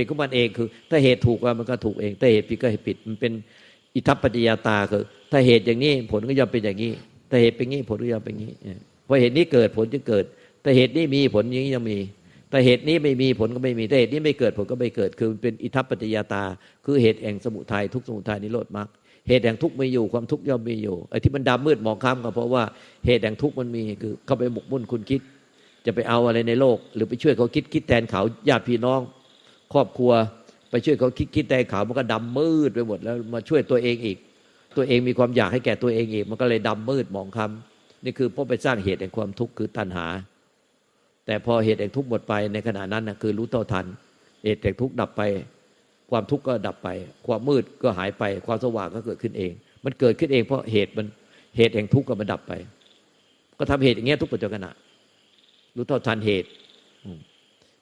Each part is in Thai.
เป็นของมันเองคือ ถ้าเหตุถูกว่ามันก็ถูกเอง ถ้าเหตุผิดก็เหตุผิดมันเป็นอิทัปปัจจยาตาคือ ถ้าเหตุอย่างนี้ผลก็ย่อมเป็นอย่างนี้ ถ้าเหตุเป็นงี้ผลก็ย่อมเป็นงี้เพราะเหตุนี้เกิดผลจึงเกิด ถ้าเหตุนี้มีผลอย่างนี้ยังมี แต่เหตุนี้ไม่มีผลก็ไม่มีถ้าเหตุนี้ไม่เกิดผลก็ไม่เกิด คือมันเป็นอิทัปปัจจยาตา คือเหตุแห่งสมุทัยทุกสมุทัยนิโรธมรรคเหตุแห่งทุกข์ไม่อยู่ความทุกข์ย่อมมีอยู่ไอ้ที่มันดำมืดหมองคล้ำก็เพราะว่าเหตุแห่งทุกข์มันมีคือเข้าไปหมกมุ่นคุณคิด จะไปเอาอะไรในโลก หรือไปช่วยเขาคิดคิดแทนเขาญาติพี่น้อง ครอบครัว ไปช่วยเขาคิดคิดแทนเขาวมันก็ดำมืดไปหมดแล้วมาช่วยตัวเองอีก ตัวเองมีความอยากให้แก่ตัวเองอีก มันก็เลยดำมืดมองคล้ำนี่คือเพราะไปสร้างเหตุแห่งความทุกข์คือตัณหา แต่พอเหตุแห่งทุกข์หมดไปในขณะนั้นนะคือรู้เท่าทันเหตุแห่งทุกข์ดับไป ความทุกข์ก็ดับไป ความมืดก็หายไป ความสว่างก็เกิดขึ้นเอง มันเกิดขึ้นเองเพราะเหตุมันเหตุแห่งทุกข์ก็มันดับไป ก็ทำเหตุอย่างเงี้ยทุกปัจจุบันรู้เท่าทันเหตุ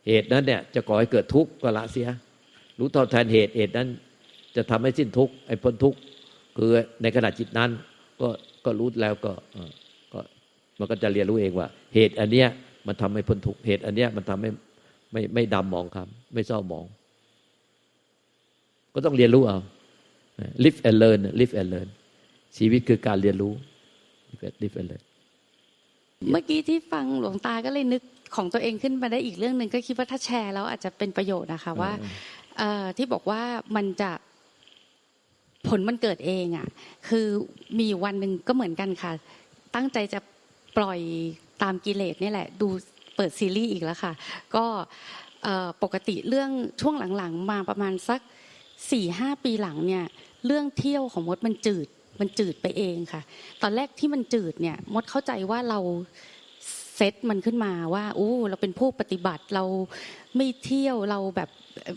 เหตุนั้นเนี่ยจะก่อให้เกิดทุกข์ก็ละเสีย รู้เท่าทันเหตุเหตุนั้น จะทำให้สิ้นทุกข์ไอ้พ้นทุกข์คือในขณะจิตนั้น ก็ก็รู้แล้วก็ก็มันก็จะเรียนรู้เองว่า เหตุอันเนี้ยมันทำให้พ้นทุกข์เหตุอันเนี้ยมันทำให้ไม่ไม่ดำมองครับไม่เศร้ามอง ก็ต้องเรียนรู้เอา live and learn live and learn ชีวิตคือการเรียนรู้ live and learn เมื่อกี้ที่ฟังหลวงตาก็เลยนึกของตัวเองขึ้นมาได้อีกเรื่องหนึ่งก็คิดว่าถ้าแชร์แล้วอาจจะเป็นประโยชน์นะคะว่าที่บอกว่ามันจะผลมันเกิดเองอะ คือมีวันหนึ่งก็เหมือนกันค่ะ ตั้งใจจะปล่อยตามกิเลสนี่แหละ ดูเปิดซีรีส์อีกแล้วค่ะ ก็ปกติเรื่องช่วงหลังๆ มาประมาณสักสี่ห้าปีหลังเนี่ย เรื่องเที่ยวของมดมันจืด มันจืดไปเองค่ะ ตอนแรกที่มันจืดเนี่ยมดเข้าใจว่าเราเซตมันขึ้นมาว่าโอ้เราเป็นผู้ปฏิบัติเราไม่เที่ยวเราแบบ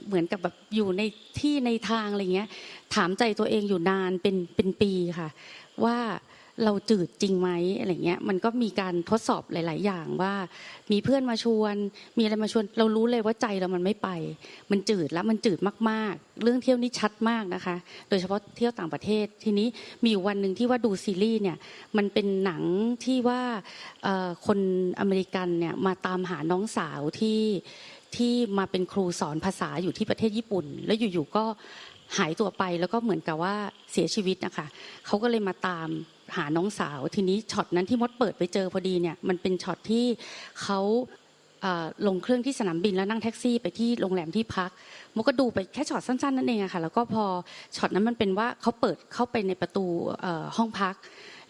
เหมือนกับแบบอยู่ในที่ในทางอะไรเงี้ย ถามใจตัวเองอยู่นานเป็นเป็นปีค่ะ ว่า เราจืดจริงไหมอะไรเงี้ยมันก็มีการทดสอบหลาย ๆ อย่างว่า มีเพื่อนมาชวน มีอะไรมาชวน เรารู้เลยว่าใจเรามันไม่ไป มันจืดแล้วมันจืดมาก ๆ เรื่องเที่ยวนี้ชัดมากนะคะ โดยเฉพาะเที่ยวต่างประเทศทีนี้มีวันหนึ่งที่ว่าดูซีรีส์เนี่ยมันเป็นหนังที่ว่าคนอเมริกันเนี่ยมาตามหาน้องสาวที่ที่มาเป็นครูสอนภาษาอยู่ที่ประเทศญี่ปุ่น แล้วอยู่ ๆ ก็หายตัวไปแล้วก็เหมือนกับว่าเสียชีวิตนะคะเขาก็เลยมาตาม หาน้องสาว ทีนี้ช็อตนั้นที่มดเปิดไปเจอพอดีเนี่ยมันเป็นช็อตที่เขาลงเครื่องที่สนามบินแล้วนั่งแท็กซี่ไปที่โรงแรมที่พักมดก็ดูไปแค่ช็อตสั้นๆนั่นเองอะค่ะแล้วก็พอช็อตนั้นมันเป็นว่าเขาเปิดเข้าไปในประตูห้องพัก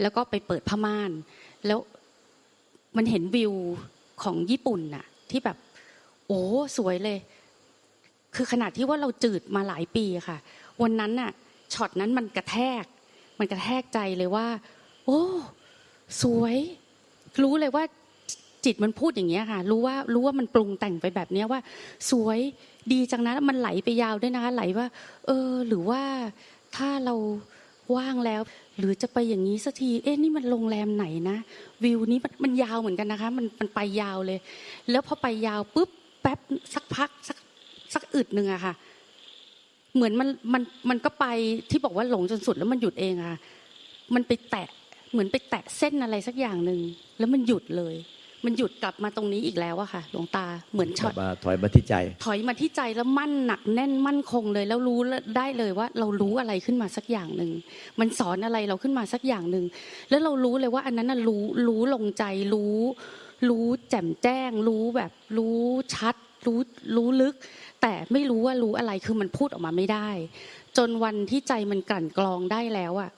แล้วก็ไปเปิดผ้าม่าน แล้วมันเห็นวิวของญี่ปุ่นน่ะที่แบบโอ้สวยเลย คือขนาดที่ว่าเราจืดมาหลายปีค่ะ วันนั้นน่ะช็อตนั้นมันกระแทก มันกระแทกใจเลยว่า โอ้ สวย รู้เลยว่าจิตมันพูดอย่างเงี้ยค่ะ รู้ว่ารู้ว่ามันปรุงแต่งไปแบบเนี้ยว่า สวยดีจังนะมันไหลไปยาวด้วยนะคะไหลว่า เออ หรือว่าถ้าเราว่างแล้ว หรือจะไปอย่างนี้สักที เอ๊ะนี่มันโรงแรมไหนนะวิวนี้มันมันยาวเหมือนกันนะคะ มันมันไปยาวเลย แล้วพอไปยาวปุ๊บแป๊บสักพักสักสักอึดหนึ่งอะค่ะ เหมือนมันมันมันก็ไปที่บอกว่าหลงจนสุดแล้วมันหยุดเองอะมันไปแตะเหมือนไปแตะเส้นอะไรสักอย่างหนึ่งแล้วมันหยุดเลย มันหยุดกลับมาตรงนี้อีกแล้วอะค่ะ หลวงตาเหมือนช็อตถอยมาที่ใจ ถอยมาที่ใจแล้วมั่นหนักแน่นมั่นคงเลย แล้วรู้ได้เลยว่า เรารู้อะไรขึ้นมาสักอย่างหนึ่งมันสอนอะไรเราขึ้นมาสักอย่างหนึ่งแล้วเรารู้เลยว่า อันนั้นน่ะรู้รู้ลงใจรู้ รู้แจ่มแจ้ง รู้แบบรู้ชัด รู้รู้ลึก แต่ไม่รู้ว่ารู้อะไรคือมันพูดออกมาไม่ได้ จนวันที่ใจมันกลั่นกรองได้แล้วอะ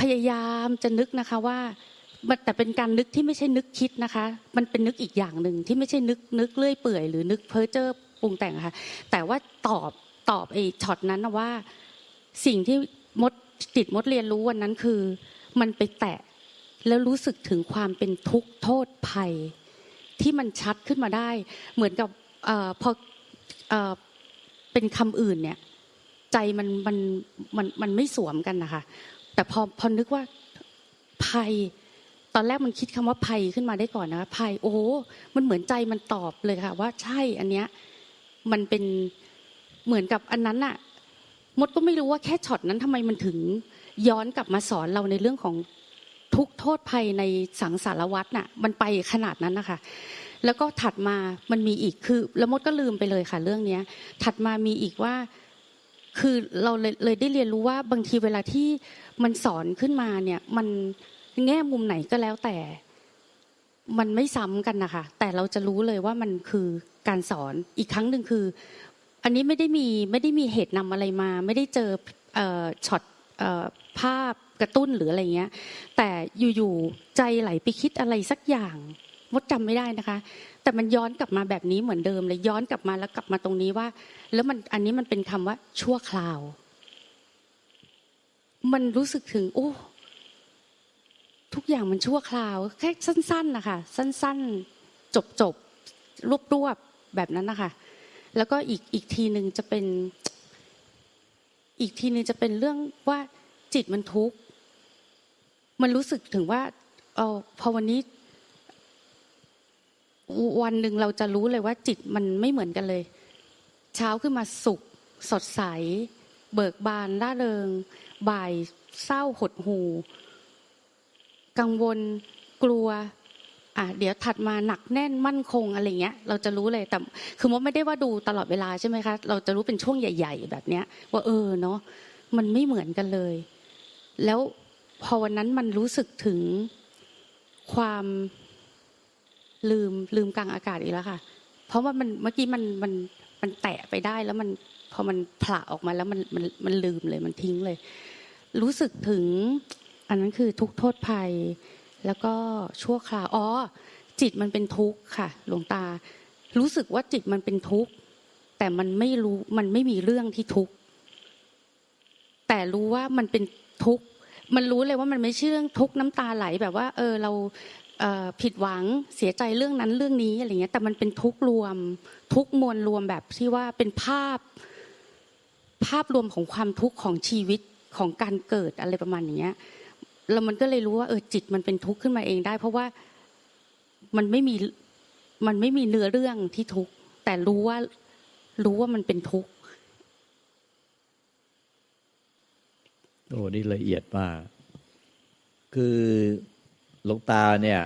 พยายามจะนึกนะคะว่าแต่เป็นการนึกที่ไม่ใช่นึกคิดนะคะ มันเป็นนึกอีกอย่างหนึ่งที่ไม่ใช่นึกนึกเลื่อยเปื่อยหรือนึกเพ้อเจ้อปรุงแต่งค่ะแต่ว่าตอบตอบไอ้ช็อตนั้นนะว่า สิ่งที่มดจิตมดเรียนรู้วันนั้นคือ มันไปแตะแล้วรู้สึกถึงความเป็นทุกข์โทษภัย ที่มันชัดขึ้นมาได้ เหมือนกับอพอ เป็นคำอื่นเนี่ย ใจมันมันมันมันไม่สวมกันนะคะแต่พอพอนึกว่าภัย ตอนแรกมันคิดคำว่าภัยขึ้นมาได้ก่อนนะภัยโอ้มันเหมือนใจมันตอบเลยค่ะ ว่าใช่อันเนี้ยมันเป็นเหมือนกับอันนั้นอะมดก็ไม่รู้ว่าแค่ช็อตนั้นทำไมมันถึงย้อนกลับมาสอนเราในเรื่องของทุกโทษภัยในสังสารวัฏน่ะ มันไปขนาดนั้นนะคะ แล้วก็ถัดมามันมีอีกคือล้วมดก็ลืมไปเลยค่ะ เรื่องเนี้ย ถัดมามีอีกว่า คือเราเลยเลยได้เรียนรู้ว่าบางทีเวลาที่มันสอนขึ้นมาเนี่ย มันแง่มุมไหนก็แล้วแต่ มันไม่ซ้ำกันนะคะแต่เราจะรู้เลยว่ามันคือการสอนอีกครั้งหนึ่งคือ อันนี้ไม่ได้มีไม่ได้มีเหตุนำอะไรมา ไม่ได้เจอช็อตภาพกระตุ้นหรืออะไรเงี้ย แต่อยู่ๆใจไหลไปคิดอะไรสักอย่าง มดจำไม่ได้นะคะ แต่มันย้อนกลับมาแบบนี้เหมือนเดิมเลยย้อนกลับมาแล้วกลับมาตรงนี้ว่า แล้วมันอันนี้มันเป็นคำว่าชั่วคราว มันรู้สึกถึงโอ้ทุกอย่างมันชั่วคราวแค่สั้นๆนะคะสั้นๆจบๆรวบๆแบบนั้นนะคะแล้วก็อีกอีกทีหนึ่งจะเป็น อีกทีหนึ่งจะเป็นเรื่องว่าจิตมันทุกข์มันรู้สึกถึงว่าเออพอวันนี้ วันหนึ่งเราจะรู้เลยว่าจิตมันไม่เหมือนกันเลย เช้าขึ้นมาสุข สดใส เบิกบานร่าเริง บ่ายเศร้าหดหู กังวลกลัวอะเดี๋ยวถัดมาหนักแน่นมั่นคงอะไรเงี้ย เราจะรู้เลยแต่คือมดไม่ได้ว่าดูตลอดเวลาใช่ไหมคะเราจะรู้เป็นช่วงใหญ่ ๆ แบบเนี้ย ว่าเออเนาะมันไม่เหมือนกันเลย แล้วพอวันนั้นมันรู้สึกถึงความ ลืมลืมกลางอากาศอีกแล้วค่ะ เพราะว่ามันเมื่อกี้มันมันมันแตะไปได้แล้วมันพอมันผละออกมาแล้วมันมันมันลืมเลยมันทิ้งเลย รู้สึกถึง อันนั้นคือทุกข์โทษภัย แล้วก็ชั่วคราวอ๋อจิตมันเป็นทุกข์ค่ะ หลวงตา รู้สึกว่าจิตมันเป็นทุกข์แต่มันไม่รู้มันไม่มีเรื่องที่ทุกข์แต่รู้ว่ามันเป็นทุกข์มันรู้เลยว่ามันไม่ใช่เรื่องทุกข์น้ำตาไหลแบบว่า เออเรา ผิดหวังเสียใจเรื่องนั้นเรื่องนี้อะไรเงี้ยแต่มันเป็นทุกรวม ทุกมวลรวมแบบที่ว่าเป็นภาพภาพรวมของความทุกข์ของชีวิตของการเกิดอะไรประมาณอย่างเงี้ยแล้วมันก็เลยรู้ว่าเออจิตมันเป็นทุกข์ขึ้นมาเองได้ เพราะว่ามันไม่มีมันไม่มีเนื้อเรื่องที่ทุกข์แต่รู้ว่ารู้ว่ามันเป็นทุกข์โอ้นี่ละเอียดมากคือ หลวงตาเนี่ย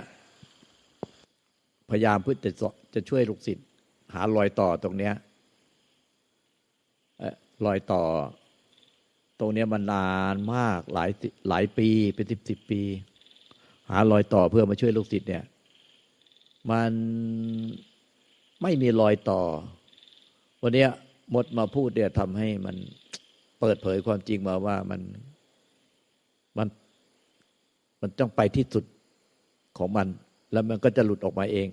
พยายามเพื่อจะจะช่วยลูกศิษย์หารอยต่อตรงเนี้ยเออรอยต่อ ตรงเนี้ยมันนานมากหลายสิหลายปีเป็นสิบสิบปี หารอยต่อเพื่อมาช่วยลูกศิษย์เนี่ย มันไม่มีรอยต่อ วันเนี้ยมดมาพูดเนี่ยทำให้มันเปิดเผยความจริงมาว่ามันมันมันต้องไปที่สุด ของมัน แล้วมันก็จะหลุดออกมาเอง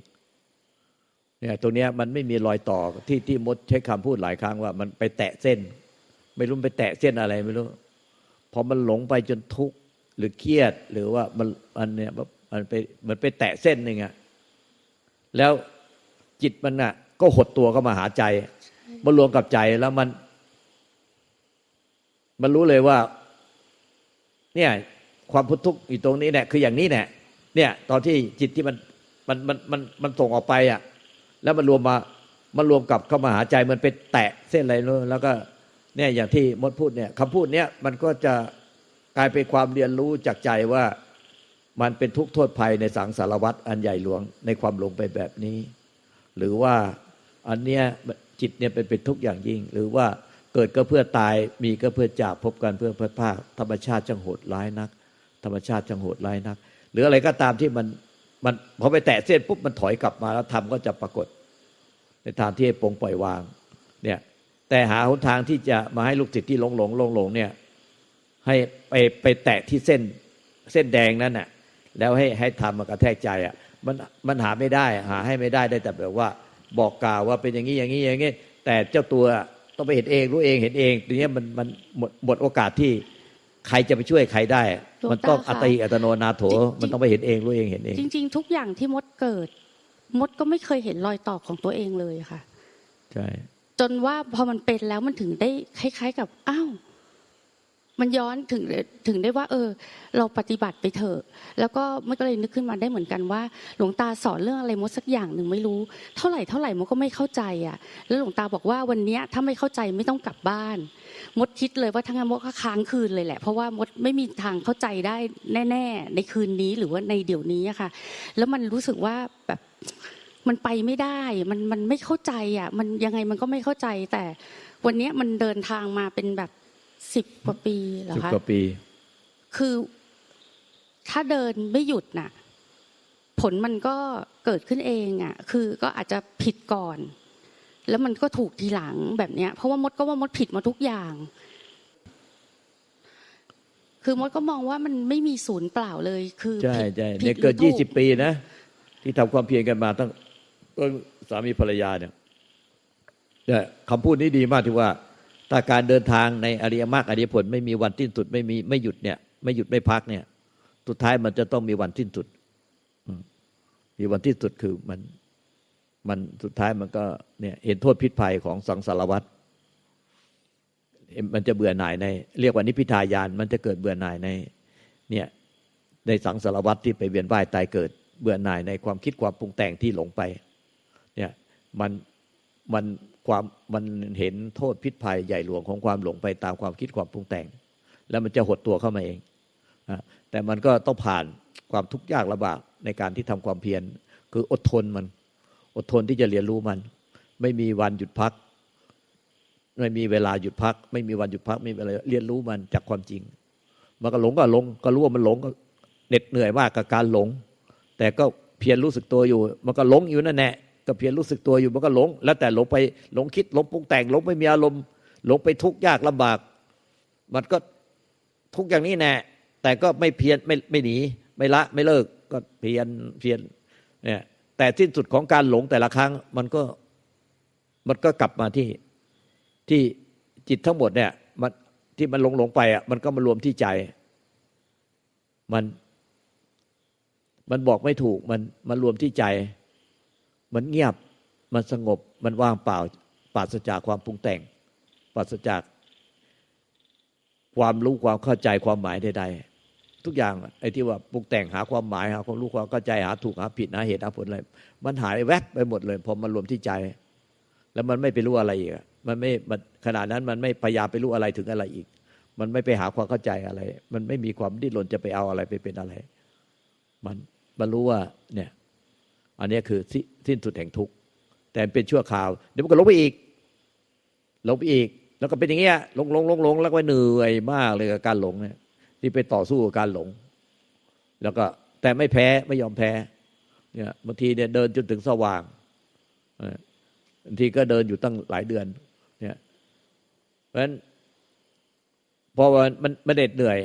เนี่ยตรงเนี้ยมันไม่มีรอยต่อที่ที่มดใช้คำพูดหลายครั้งว่ามันไปแตะเส้น ไม่รู้ไปแตะเส้นอะไรไม่รู้พอมันหลงไปจนทุกข์หรือเครียดหรือว่ามันมันเนี่ยมันไปมันไปแตะเส้นหนึ่งอะแล้วจิตมันน่ะ ก็หดตัวเข้ามาหาใจมารวมกับใจแล้วมัน มันรู้เลยว่า เนี่ย ความพ้นทุกข์อยู่ตรงนี้เนี่ยคืออย่างนี้เนี่ย เนี่ย ตอนที่จิตที่มันมันมันมันมันส่งออกไปอะ แล้วมันรวมมามันรวมกับเข้ามาหาใจมันไปแตะเส้นอะไรนู้นแล้วก็เนี่ยอย่างที่มดพูดเนี่ยคำพูดเนี้ยมันก็จะกลายเป็นความเรียนรู้จากใจว่ามันเป็นทุกข์โทษภัยในสังสารวัฏอันใหญ่หลวงในความหลงไปแบบนี้ หรือว่าอันเนี้ยจิตเนี่ยเป็นเป็นทุกข์อย่างยิ่ง หรือว่าเกิดก็เพื่อตายมีก็เพื่อจากพบกันเพื่อพัดภาคธรรมชาติจังโหดร้ายนัก ธรรมชาติจังโหดร้ายนัก หรืออะไรก็ตามที่มันมันพอไปแตะเส้นปุ๊บมันถอยกลับมาแล้วธรรมก็จะปรากฏ ในทางที่ให้ปลงปล่อยวางเนี่ยแต่หาหนทางที่จะมาให้ลูกศิษย์ที่หลงหลงหลงหลงเนี่ยให้ไปไปแตะที่เส้นเส้นแดงนั้นน่ะแล้วให้ให้ทำมากระแทกใจอะมันมันหาไม่ได้หาให้ไม่ได้ได้แต่แบบว่าบอกกล่าวว่าเป็นอย่างนี้อย่างนี้อย่างนี้แต่เจ้าตัวต้องไปเห็นเองรู้เองเห็นเองทีนี้มันมันหมดหมดโอกาสที่ ใครจะไปช่วยใครได้หลวงตามันต้องคะอัตติอัตโนนาโถจริงๆมันต้องไปเห็นเองรู้เองเห็นเอง จริง ๆ ทุกอย่างที่มดเกิด มดก็ไม่เคยเห็นรอยต่อของตัวเองเลยค่ะ ใช่ จนว่าพอมันเป็นแล้วมันถึงได้คล้าย ๆ กับอ้าว มันย้อนถึงถึงได้ว่า เออ เราปฏิบัติไปเถอะ แล้วก็มันก็เลยนึกขึ้นมาได้เหมือนกันว่า หลวงตาสอนเรื่องอะไรมดสักอย่างหนึ่งไม่รู้ เท่าไหร่เท่าไหร่มดก็ไม่เข้าใจอะ แล้วหลวงตาบอกว่าวันนี้ถ้าไม่เข้าใจไม่ต้องกลับบ้าน มดคิดเลยว่าทั้งนั้นมดก็ค้างคืนเลยแหละ เพราะว่ามดไม่มีทางเข้าใจได้แน่ ๆ ในคืนนี้หรือว่าในเดี๋ยวนี้อะค่ะ แล้วมันรู้สึกว่าแบบมันไปไม่ได้ มันมันไม่เข้าใจอะ มันยังไงมันก็ไม่เข้าใจ แต่วันนี้มันเดินทางมาเป็นแบบ สิบกว่าปีเหรอสิบคะกว่าปี คือถ้าเดินไม่หยุดน่ะ ผลมันก็เกิดขึ้นเองอะ คือก็อาจจะผิดก่อน แล้วมันก็ถูกทีหลังแบบเนี้ย เพราะว่ามดก็ว่ามดผิดมาทุกอย่าง คือมดก็มองว่ามันไม่มีศูนย์เปล่าเลย คือใช่ผิดใช่ผิเนี่ยหรือเกิดถูยี่สิบปีนะที่ทำความเพียรกันมาตั้งต้นสามีภรรยาเนี่ยเนี่ยคำพูดนี้ดีมากที่ว่า ถ้าการเดินทางในอริยมรรคอริยผลไม่มีวันสิ้นสุดไม่มีไม่หยุดเนี่ย ไม่หยุดไม่พักเนี่ย สุดท้ายมันจะต้องมีวันสิ้นสุดมีวันที่สุดคือมันมันสุดท้ายมันก็เนี่ยเห็นโทษพิษภัยของสังสารวัฏมันจะเบื่อหน่ายใน เรียกว่านิพพิทายาน มันจะเกิดเบื่อหน่ายในเนี่ยในสังสารวัฏที่ไปเวียนว่ายตายเกิด เบื่อหน่ายในความคิดความปรุงแต่งที่หลงไป เนี่ยมันมัน ความมันเห็นโทษพิษภัยใหญ่หลวงของความหลงไปตามความคิดความปรุงแต่ง แล้วมันจะหดตัวเข้ามาเองแต่มันก็ต้องผ่านความทุกข์ยากลำบากในการที่ทำความเพียรคืออดทนมัน อดทนที่จะเรียนรู้มัน ไม่มีวันหยุดพัก ไม่มีเวลาหยุดพัก ไม่มีวันหยุดพัก ไม่มีอะไรเรียนรู้มันจากความจริง มันก็หลงก็หลง ก็รู้ว่ามันหลงก็เหน็ดเหนื่อยมากกับการหลง แต่ก็เพียรรู้สึกตัวอยู่ มันก็หลงอยู่นั่นแหละ ก็เพียรรู้สึกตัวอยู่มันก็หลง แล้วแต่หลงไปหลงคิดหลงปรุงแต่งหลงไม่มีอารมณ์หลงไปทุกข์ยากลำบาก มันก็ทุกอย่างนี้แน่แต่ก็ไม่เพียรไม่ไม่หนี ไม่ละไม่เลิกก็เพียรเพียรเนี่ยแต่สิ้นสุดของการหลงแต่ละครั้ง มันก็มันก็กลับมาที่ที่จิตทั้งหมดเนี่ยมันที่มันหลงหลงไปอะมันก็มารวมที่ใจ มัน มันบอกไม่ถูกมันมันรวมที่ใจ มันเงียบมันสงบมันว่างเปล่าปราศจากความปรุงแต่งปราศจาก ความรู้ความเข้าใจความหมายใดๆทุกอย่างไอ้ที่ว่าปรุงแต่งหาความหมายหาความรู้ความเข้าใจหาถูกหาผิดหาเหตุหาผลอะไรมันหายแวบไปหมดเลยพอมันรวมที่ใจ แล้วมันไม่ไปรู้อะไรอีกมันไม่มันขนาดนั้นมันไม่พยายามไปรู้อะไรถึงอะไรอีก มันไม่ไปหาความเข้าใจอะไร มันไม่มีความดิ้นรนจะไปเอาอะไรไปเป็นอะไร มันมันรู้ว่าเนี่ย อันนี้คือสิสิ้นสุดแห่งทุกข์แต่เป็นชั่วคราว เดี๋ยวมันก็ลงไปอีก ลงไปอีก แล้วก็เป็นอย่างเงี้ยลงลงลงลงแล้วก็เหนื่อยมากเลยกับการหลงเนี่ยที่ไปต่อสู้กับการหลง แล้วก็แต่ไม่แพ้ไม่ยอมแพ้เนี่ยบางทีเนี่ยเดินจนถึงสว่างบางทีก็เดินอยู่ตั้งหลายเดือนเนี่ยเพราะฉะนั้นพอมันมันมันเหน็ดเหนื่อย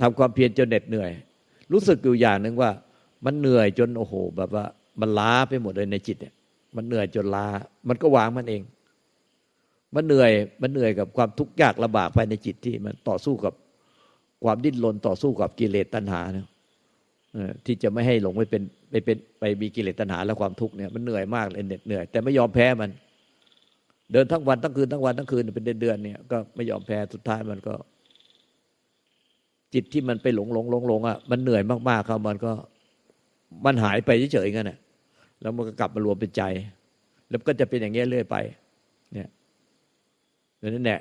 ทำความเพียรจนเหน็ดเหนื่อย รู้สึกอยู่อย่างหนึ่งว่า มันเหนื่อยจนโอ้โห แบบว่า มันล้าไปหมดเลยในจิตเนี่ย มันเหนื่อยจนล้า มันก็วางมันเอง มันเหนื่อย มันเหนื่อยกับความทุกข์ยากลำบากภายในจิตที่มันต่อสู้กับความดิ้นรนต่อสู้กับกิเลสตัณหาเนี่ยที่จะไม่ให้หลงไปเป็นไปเป็นไปมีกิเลสตัณหาและความทุกข์เนี่ยมันเหนื่อยมากเลยเหน็ดเหนื่อย แต่ไม่ยอมแพ้มัน เดินทั้งวันทั้งคืนทั้งวันทั้งคืนเป็นเดือนๆเนี่ยก็ไม่ยอมแพ้สุดท้ายมันก็ จิตที่มันไปหลงหลงหลงหลงอะมันเหนื่อยมากๆเขามันก็ มันหายไปเฉยๆงั้นน่ะแล้วมันก็กลับมารวมเป็นใจ แล้วก็จะเป็นอย่างเงี้ยเรื่อยไป เนี่ยดังนั้นเนี่ย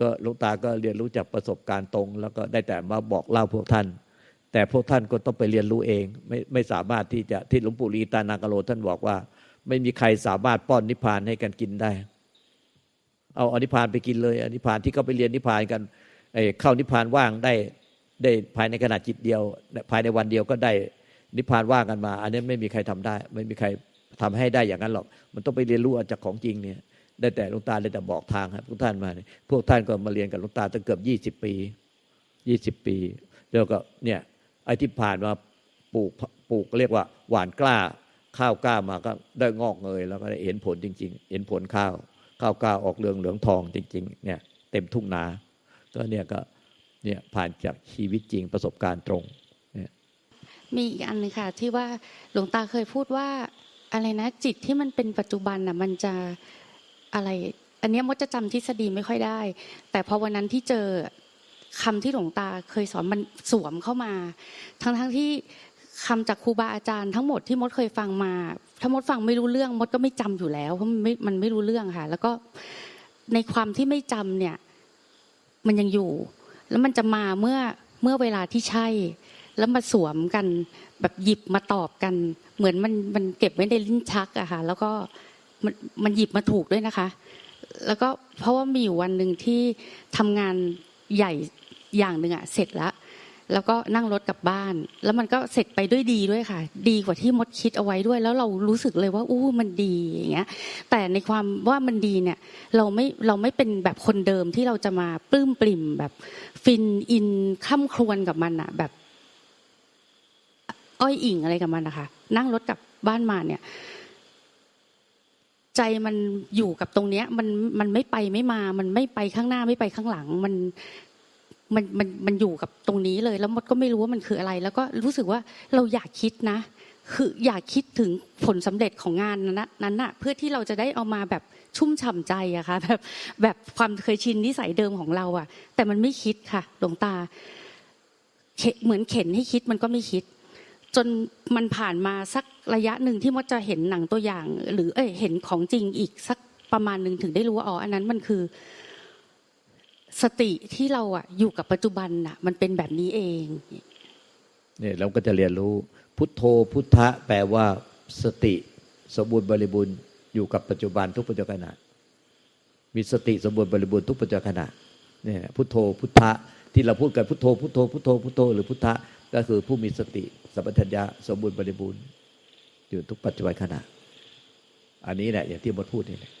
ก็ลูกตาก็เรียนรู้จากประสบการณ์ตรง แล้วก็ได้แต่มาบอกเล่าพวกท่าน แต่พวกท่านก็ต้องไปเรียนรู้เอง ไม่ไม่สามารถที่จะที่หลวงปู่ลีตานากโลท่านบอกว่า ไม่มีใครสามารถป้อนนิพพานให้กันกินได้ เอาอนิพพานไปกินเลยอนิพพานที่เขาไปเรียนนิพพานกันไอ้เข้านิพพานว่างได้ได้ภายในขณะจิตเดียว ภายในวันเดียวก็ได้ นิพพานว่างกันมา อันนี้ไม่มีใครทำได้ ไม่มีใครทำให้ได้อย่างนั้นหรอก มันต้องไปเรียนรู้จากของจริงเนี่ย ได้แต่หลวงตาได้แต่บอกทางครับพวกท่านมาเนี่ยพวกท่านก็มาเรียนกับหลวงตาตั้งเกือบยี่สิบปียี่สิบปี แล้วก็เนี่ยไอ้ที่ผ่านมาปลูกปลูกเรียกว่า หวานกล้าข้าวกล้ามาก็ได้งอกเงยแล้วก็ได้เห็นผลจริง ๆ เห็นผลข้าว ข้าวกล้าออกเหลืองเหลืองทองจริง ๆ เนี่ย เต็มทุ่งนา ก็เนี่ยก็เนี่ยผ่านจากชีวิตจริงประสบการณ์ตรง มีอีกอันหนึงค่ะ ที่ว่าหลวงตาเคยพูดว่าอะไรนะ จิตที่มันเป็นปัจจุบันน่ะ มันจะอะไร อันนี้มดจะจำทฤษฎีไม่ค่อยได้ แต่พอวันนั้นที่เจอคำที่หลวงตาเคยสอนมันสวมเข้ามา ทั้งทั้งๆที่คำจากครูบาอาจารย์ทั้งหมดที่มดเคยฟังมา ถ้ามดฟังไม่รู้เรื่องมดก็ไม่จำอยู่แล้วเพราะมันไม่มันไม่รู้เรื่องค่ะ แล้วก็ในความที่ไม่จำเนี่ย มันยังอยู่ แล้วมันจะมาเมื่อเมื่อเวลาที่ใช่ แล้วมาสวมกัน แบบหยิบมาตอบกัน เหมือนมันมันเก็บไว้ในลิ้นชักอะค่ะ แล้วก็มันมันหยิบมาถูกด้วยนะคะ แล้วก็เพราะว่ามีอยู่วันหนึ่งที่ทำงานใหญ่อย่างหนึ่งอะเสร็จแล้วแล้วก็นั่งรถกลับบ้าน แล้วมันก็เสร็จไปด้วยดีด้วยค่ะ ดีกว่าที่มดคิดเอาไว้ด้วย แล้วเรารู้สึกเลยว่าอู้มันดีอย่างเงี้ย แต่ในความว่ามันดีเนี่ย เราไม่เราไม่เป็นแบบคนเดิมที่เราจะมาปลื้มปริ่มแบบฟินอินข้ามครวนกับมันอะแบบ อ้อยอิ่งอะไรกับมันนะคะ นั่งรถกลับบ้านมาเนี่ย ใจมันอยู่กับตรงเนี้ย มันมันไม่ไปไม่มา มันไม่ไปข้างหน้าไม่ไปข้างหลัง มันมันมันมันอยู่กับตรงนี้เลย แล้วมดก็ไม่รู้ว่ามันคืออะไร แล้วก็รู้สึกว่าเราอยากคิดนะ คืออยากคิดถึงผลสำเร็จของงานนั้นน่ะนั้นน่ะ เพื่อที่เราจะได้เอามาแบบชุ่มฉ่ำใจอะค่ะแบบแบบความเคยชินนิสัยเดิมของเราอะแต่มันไม่คิดค่ะหลวงตาเหมือนเข็นให้คิดมันก็ไม่คิด จนมันผ่านมาสักระยะหนึ่งที่มดจะเห็นหนังตัวอย่าง หรือเอ้ยเห็นของจริงอีกสักประมาณหนึ่งถึงได้รู้ว่าอ๋ออันนั้นมันคือ สติที่เราอะอยู่กับปัจจุบันน่ะมันเป็นแบบนี้เองเนี่ยเราก็จะเรียนรู้ พุทโธพุทธะแปลว่า สติสมบูรณ์บริบูรณ์อยู่กับปัจจุบันทุกปัจจุบันขณะมีสติสมบูรณ์บริบูรณ์ทุกปัจจุบันขณะเนี่ยพุทโธพุทธะที่เราพูดกันพุทโธพุทโธพุทโธพุทโธหรือพุทธะ ก็คือผู้มีสติสัมปชัญญะสมบูรณ์บริบูรณ์ อยู่ทุกปัจจุบันขณะ อันนี้แหละอย่างที่มดพูดนี่แหละ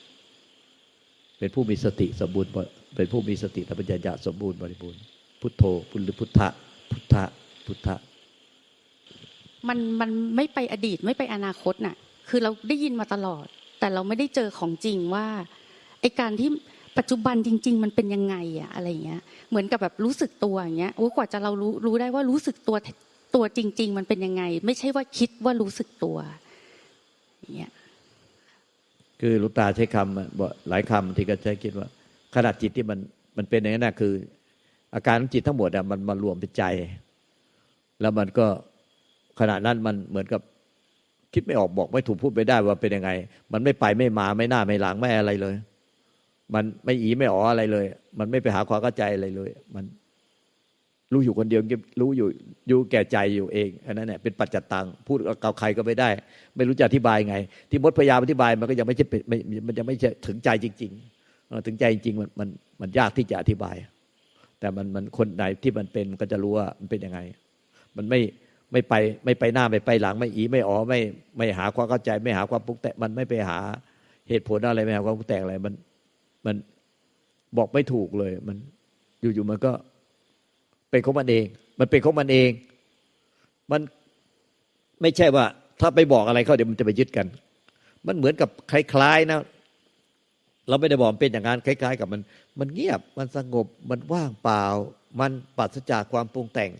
เป็นผู้มีสติสมบูรณ์เป็นผู้มีสติสัมปชัญญะสมบูรณ์บริบูรณ์พุทโธพุทหรือพุทธะพุทธะพุทธะมันมันไม่ไปอดีตไม่ไปอนาคตน่ะ คือเราได้ยินมาตลอด แต่เราไม่ได้เจอของจริงว่าไอการที่ ปัจจุบันจริง ๆ มันเป็นยังไงอะอะไรเงี้ย เหมือนกับแบบรู้สึกตัวอย่างเงี้ยโอ้กว่าจะเรารู้รู้ได้ว่ารู้สึกตัวตัวจริง ๆ มันเป็นยังไง ไม่ใช่ว่าคิดว่ารู้สึกตัวเงี้ยคือลูกตาใช้คำบอกหลายคำที่ก็ใช้คิดว่าขนาดจิตที่มันมันเป็นอย่างนั้นนะคือ อาการของจิตทั้งหมดอะมันมารวมเป็นใจ แล้วมันก็ขณะนั้นมันเหมือนกับคิดไม่ออกบอกไม่ถูกพูดไม่ได้ว่าเป็นยังไง มันไม่ไปไม่มาไม่หน้าไม่หลังไม่อะไรเลย มันไม่อีไม่อ๋ออะไรเลย มันไม่ไปหาความเข้าใจอะไรเลย มันรู้อยู่คนเดียวรู้อยู่อยู่แก่ใจอยู่เองอันนั้นเนี่ยเป็นปัจจตังพูดกับใครก็ไม่ได้ ไม่รู้จะอธิบายไง ที่มดพยายามอธิบายมันก็ยังไม่ใช่ไม่มันยังไม่ใช่ถึงใจจริง ๆ ถึงใจจริงมันมันมันยากที่จะอธิบาย แต่มันมันคนไหนที่มันเป็นมันก็จะรู้ว่ามันเป็นยังไง มันไม่ไม่ไปไม่ไปหน้าไม่ไปหลัง ไม่อีไม่อ๋อไม่ไม่หาความเข้าใจ ไม่หาความปรุงแต่งมันไม่ไปหาเหตุผลอะไรไม่หาความปรุงแต่งอะไรมัน มันบอกไม่ถูกเลย มันอยู่ๆมันก็เป็นของมันเอง มันเป็นของมันเอง มันไม่ใช่ว่า ถ้าไปบอกอะไรเขาเดี๋ยวมันจะไปยึดกัน มันเหมือนกับคล้ายๆนะเราไม่ได้บอกเป็นอย่างนั้นคล้าย ๆ กับมัน มันเงียบมันสงบมันว่างเปล่า มันปราศจากความปรุงแต่ง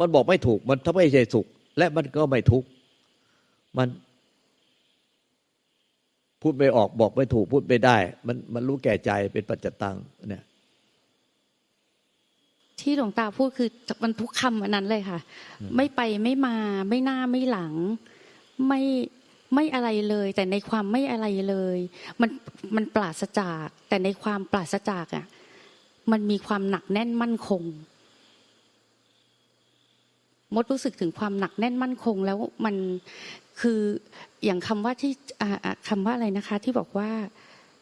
มันบอกไม่ถูก มันถ้าไม่ใช่สุข และมันก็ไม่ทุกข์มัน พูดไม่ออกบอกไม่ถูกพูดไม่ได้ มันมันรู้แก่ใจเป็นปัจจตังเนี่ยที่หลวงตาพูดคือมันทุกคำอันนั้นเลยค่ะ ไม่ไปไม่มาไม่หน้าไม่หลัง ไม่ไม่อะไรเลย แต่ในความไม่อะไรเลย มันมันปราศจาก แต่ในความปราศจากอะมันมีความหนักแน่นมั่นคง มดรู้สึกถึงความหนักแน่นมั่นคง แล้วมัน คืออย่างคำว่าที่คำว่าอะไรนะคะ ที่บอกว่า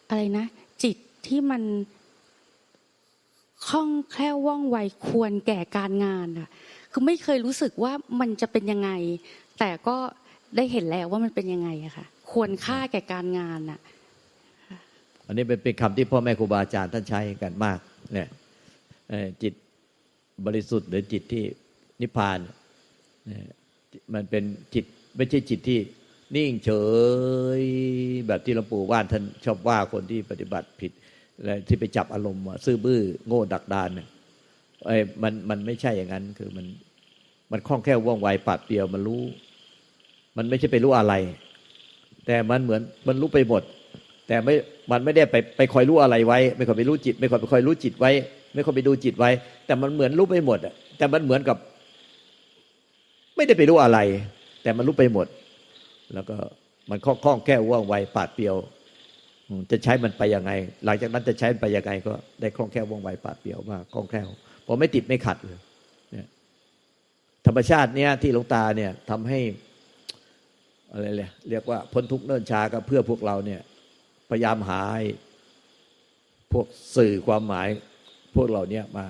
อะไรนะ จิตที่มันคล่องแคล่วว่องไวควรแก่การงานอะคือไม่เคยรู้สึกว่ามันจะเป็นยังไง แต่ก็ได้เห็นแล้วว่ามันเป็นยังไงอะค่ะ ควรค่าแก่การงานอะอันนี้เป็นเป็นคำที่พ่อแม่ครูบาอาจารย์ท่านใช้กันมาก เนี่ยจิตบริสุทธิ์หรือจิตที่นิพพานเนี่ยมันเป็นจิต ไม่ใช่จิตที่นิ่งเฉยแบบที่หลวงปู่ว่านท่านชอบว่าคนที่ปฏิบัติผิดและที่ไปจับอารมณ์ว่าซื่อบื้อโง่ดักดานเนี่ยไอ้มันมันไม่ใช่อย่างนั้นคือมันมันคล่องแคล่วว่องไวปาดเปรียวมันรู้ มันไม่ใช่ไปรู้อะไร แต่มันเหมือนมันรู้ไปหมด แต่ไม่มันไม่ได้ไปไปคอยรู้อะไรไว้ ไม่คอยไปรู้จิต ไม่คอยไปคอยรู้จิตไว้ ไม่คอยไปดูจิตไว้ แต่มันเหมือนรู้ไปหมดอะแต่มันเหมือนกับ ไม่ได้ไปรู้อะไร แต่มันรู้ไปหมด แล้วก็มันคล่องคลงแก้วว่องไวปาดเปียวจะใช้มันไปยังไง หลังจากนั้นจะใช้มันไปยังไง ก็ได้คล่องแคล่วว่องไวปาดเปียวมากคล่องแคล่วพอไม่ติดไม่ขัดเลยเนี่ยธรรมชาติเนี้ยที่หลวงตาเนี่ยทำให้อะไรเลยเรียกว่าพ้นทุกข์เนิ่นช้าก็เพื่อพวกเราเนี่ย พยายามหาพวกสื่อความหมายพวกเราเนี่ยมา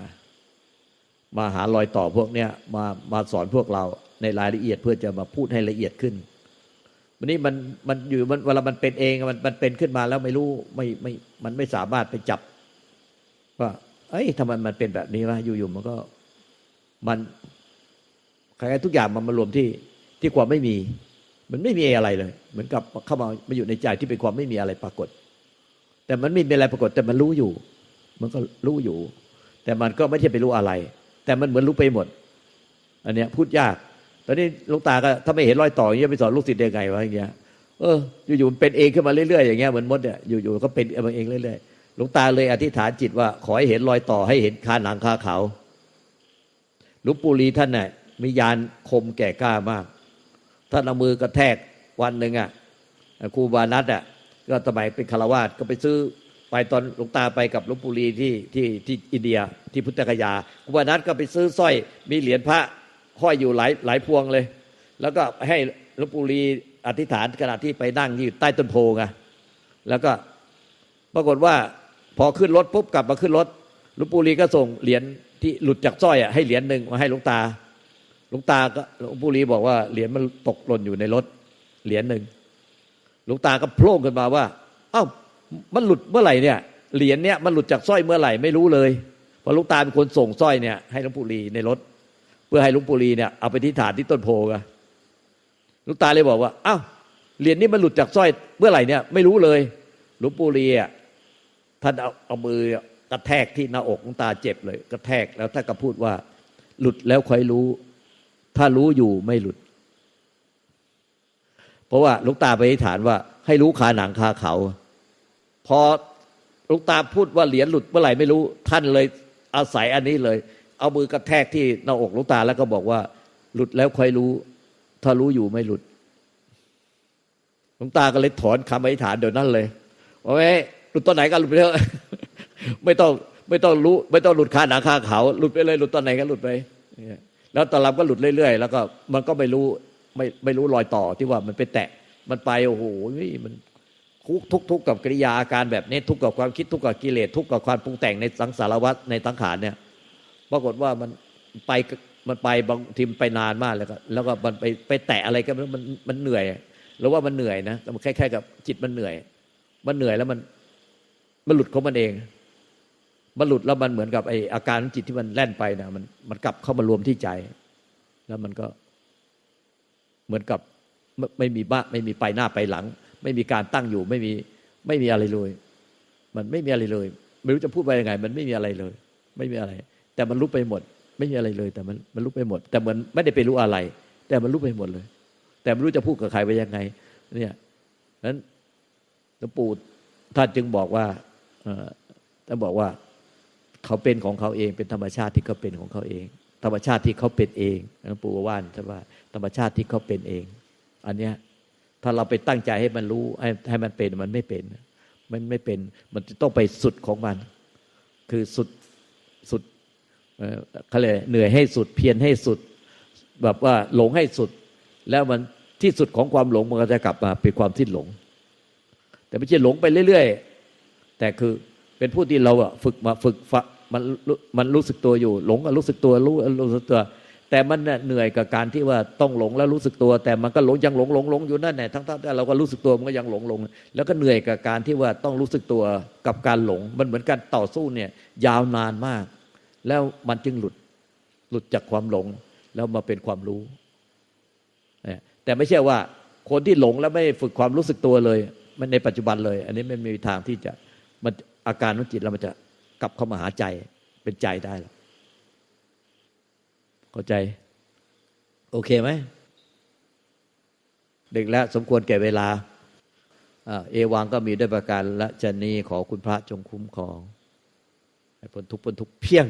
มาหารอยต่อพวกเนี้ยมามาสอนพวกเรา ในรายละเอียดเพื่อจะมาพูดให้ละเอียดขึ้นวันนี้มันมันอยู่มันเวลามันเป็นเองมันมันเป็นขึ้นมาแล้วไม่รู้ไม่ไม่มันไม่สามารถไปจับ ว่า เอ้ยทำไมมันเป็นแบบนี้วะอยู่ๆมันก็มันใครๆทุกอย่างมันมารวมที่ที่ความไม่มี มันไม่มีอะไรเลย เหมือนกับเข้ามามาอยู่ในใจที่เป็นความไม่มีอะไรปรากฏ แต่มันไม่มีอะไรปรากฏ แต่มันรู้อยู่ มันก็รู้อยู่ แต่มันก็ไม่ใช่ไปรู้อะไร แต่มันเหมือนรู้ไปหมด อันเนี้ยพูดยาก ตอนนี้หลวงตาก็ถ้าไม่เห็นรอยต่ออย่างเงี้ยไปสอนลูกศิษย์ได้ไงวะอย่างเงี้ยเอออยู่ๆมันเป็นเองขึ้นมาเรื่อยๆอย่างเงี้ยเหมือนมดเนี่ยอยู่ๆก็เป็นเองเรื่อยๆหลวงตาเลยอธิษฐานจิตว่า ขอให้เห็นรอยต่อให้เห็นคาหนังคาเขาหลวงปู่ลีท่านน่ะมียานคมแก่กล้ามากท่านเอามือกระแทกวันหนึ่งอะครูบานัทอะก็สมัยเป็นคารวาสก็ไปซื้อไปตอนหลวงตาไปกับหลวงปู่ลีที่ที่ที่อินเดียที่พุทธกยาครูบานัทก็ไปซื้อสร้อยมีเหรียญพระ ห้อยอยู่หลายหลายพวงเลย แล้วก็ให้หลวงปู่ลีอธิษฐานขณะที่ไปนั่งอยู่ใต้ต้นโพไงแล้วก็ปรากฏว่าพอขึ้นรถปุ๊บกลับมาขึ้นรถหลวงปู่ลีก็ส่งเหรียญที่หลุดจากสร้อยอะให้เหรียญหนึ่งมาให้หลวงตาหลวงตาก็หลวงปู่ลีบอกว่าเหรียญมันตกหล่นอยู่ในรถเหรียญหนึ่งหลวงตาก็โผล่ขึ้นมาว่าอ้าวมันหลุดเมื่อไหร่เนี่ยเหรียญเนี่ยมันหลุดจากสร้อยเมื่อไหร่ไม่รู้เลยเพราะหลวงตาเป็นคนส่งสร้อยเนี่ยให้หลวงปู่ลีในรถ พื่อให้ลวงปู่ลีเนี่ยเอาไปที่ฐานที่ต้นโพกะหลวงตาเลยบอกว่าเอ้าเหรียญนี้มันหลุดจากสร้อยเมื่อไหร่เนี่ยไม่รู้เลยลวงปู่ลีอะท่านเอาเอามือกระแทกที่หน้าอกลวงตาเจ็บเลย กระแทกแล้วท่านก็พูดว่า หลุดแล้วค่อยรู้ ถ้ารู้อยู่ไม่หลุด เพราะว่าลูกตาไปอธิษฐานว่า ให้รู้ขาหนังคาเขา พอลูกตาพูดว่าเหรียญหลุดเมื่อไหร่ไม่รู้ ท่านเลยอาศัยอันนี้เลย เอามือกระแทกที่หน้าอกลูกตาแล้วก็บอกว่า หลุดแล้วค่อยรู้ ถ้ารู้อยู่ไม่หลุดลวงตาก็เลยถอนคำอธิษฐานเดี๋ยวนั้นเลยว่าไม่หลุดตอนไหนก็หลุดไปเถอะไม่ต้องไม่ต้องรู้ ไม่ต้องหลุดขาหนังคาเขา หลุดไปเลยหลุดตอนไหนก็หลุดไปแล้วตอนรับก็หลุดเรื่อยๆ แล้วก็มันก็ไม่รู้ไม่ไม่รู้รอยต่อที่ว่ามันไปแตะมันไปโอ้โหมันทุกทุกทุกกับกิริยาอาการแบบนี้ทุกกับความคิดทุกกับกิเลสทุกกับความปรุงแต่งในสังสารวัฏในสังขารเนี่ย ปรากฏว่ามันไปมันไปบางทีมไปนานมากแล้วก็แล้วก็มันไปไปแตะอะไรกันมันมันเหนื่อยหรือว่ามันเหนื่อยนะแต่มันคล้ายๆกับจิตมันเหนื่อย มันเหนื่อยแล้วมันมันหลุดของมันเอง มันหลุดแล้วมันเหมือนกับไออาการจิตที่มันแล่นไปนะมันมันกลับเข้ามารวมที่ใจ แล้วมันก็เหมือนกับไม่ไม่มีบ้าไม่มีไปหน้าไปหลัง ไม่มีการตั้งอยู่ ไม่มีไม่มีอะไรเลย มันไม่มีอะไรเลย ไม่รู้จะพูดไปยังไง มันไม่มีอะไรเลย ไม่มีอะไร แต่มันรู้ไปหมด ไม่มีอะไรเลย แต่มันมันรู้ไปหมด แต่เหมือนไม่ได้ไปรู้อะไร แต่มันรู้ไปหมดเลย แต่ไม่รู้จะพูดกับใครไปยังไง เนี่ยนั้นหลวงปู่ท่านจึงบอกว่าท่านบอกว่าเขาเป็นของเขาเอง เป็นธรรมชาติที่เขาเป็นของเขาเอง ธรรมชาติที่เขาเป็นเองหลวงปู่ว่านท่านว่า ธรรมชาติที่เขาเป็นเอง อันเนี้ยถ้าเราไปตั้งใจให้มันรู้ให้ให้มันเป็นมันไม่เป็นมันไม่เป็น มันจะต้องไปสุดของมัน คือสุดสุด เขาเลยเหนื่อยให้สุดเพียรให้สุด แบบว่าหลงให้สุด แล้วมันที่สุดของความหลงมันก็จะกลับมาเป็นความที่หลง แต่ไม่ใช่หลงไปเรื่อยๆ แต่คือเป็นผู้ที่เราอะฝึกมาฝึกฝมันรู้มันรู้สึกตัวอยู่ หลงก็รู้สึกตัวรู้รู้สึกตัว แต่มันเหนื่อยกับการที่ว่าต้องหลงแล้วรู้สึกตัว แต่มันก็หลงยังหลงหลงหลงอยู่นั่นแหละทั้งๆที่เราก็รู้สึกตัวมันก็ยังหลงหลงแล้วก็เหนื่อยกับการที่ว่าต้องรู้สึกตัวกับการหลง มันเหมือนการต่อสู้เนี่ยยาวนานมาก แล้วมันจึงหลุดหลุดจากความหลงแล้วมาเป็นความรู้ แต่ไม่ใช่ว่าคนที่หลงแล้วไม่ฝึกความรู้สึกตัวเลย มันในปัจจุบันเลย อันนี้ไม่มีทางที่จะมันอาการของจิตเรามันจะกลับเข้ามาหาใจเป็นใจได้หรอเข้าใจ โอเคไหมเด็กแล้วสมควรแก่เวลาอ่าเอวังก็มีด้วยประการและชนีขอคุณพระจงคุ้มครอง ให้พ้นทุกข์พ้นทุกข์เพียง